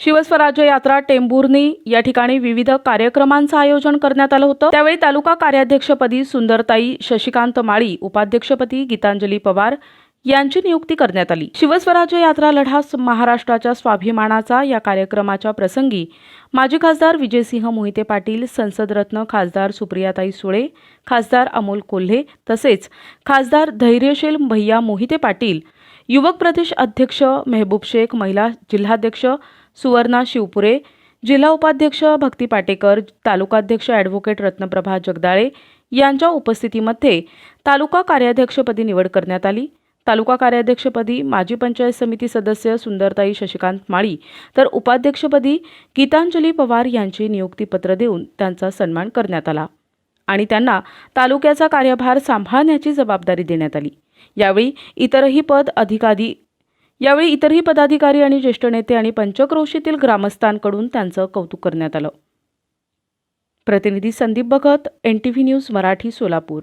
शिवस्वराज्य यात्रा टेंभुर्णी या ठिकाणी विविध कार्यक्रमांचं आयोजन करण्यात आलं होतं. त्यावेळी तालुका कार्याध्यक्षपदी सुंदरताई शशिकांत माळी उपाध्यक्षपदी गीतांजली पवार यांची नियुक्ती करण्यात आली. शिवस्वराज्य यात्रा लढा महाराष्ट्राच्या स्वाभिमानाचा या कार्यक्रमाच्या प्रसंगी माजी खासदार विजयसिंह मोहिते पाटील संसदरत्न खासदार सुप्रियाताई सुळे खासदार अमोल कोल्हे तसेच खासदार धैर्यशील भैया मोहिते पाटील युवक प्रदेश अध्यक्ष मेहबूब शेख महिला जिल्हाध्यक्ष सुवर्णा शिवपुरे जिल्हा उपाध्यक्ष भक्ती पाटेकर तालुकाध्यक्ष ॲडव्होकेट रत्नप्रभा जगदाळे यांच्या उपस्थितीमध्ये तालुका कार्याध्यक्षपदी निवड करण्यात आली. तालुका कार्याध्यक्षपदी माजी पंचायत समिती सदस्य सुंदरताई शशिकांत माळी तर उपाध्यक्षपदी गीतांजली पवार यांची नियुक्तीपत्र देऊन त्यांचा सन्मान करण्यात आला आणि त्यांना तालुक्याचा कार्यभार सांभाळण्याची जबाबदारी देण्यात आली. यावेळी इतरही पद अधिकाधी यावेळी इतरही पदाधिकारी आणि ज्येष्ठ नेते आणि पंचक्रोशीतील ग्रामस्थांकडून त्यांचं कौतुक करण्यात आलं. प्रतिनिधी Sandeep Bhagat N T V news Marathi Solapur.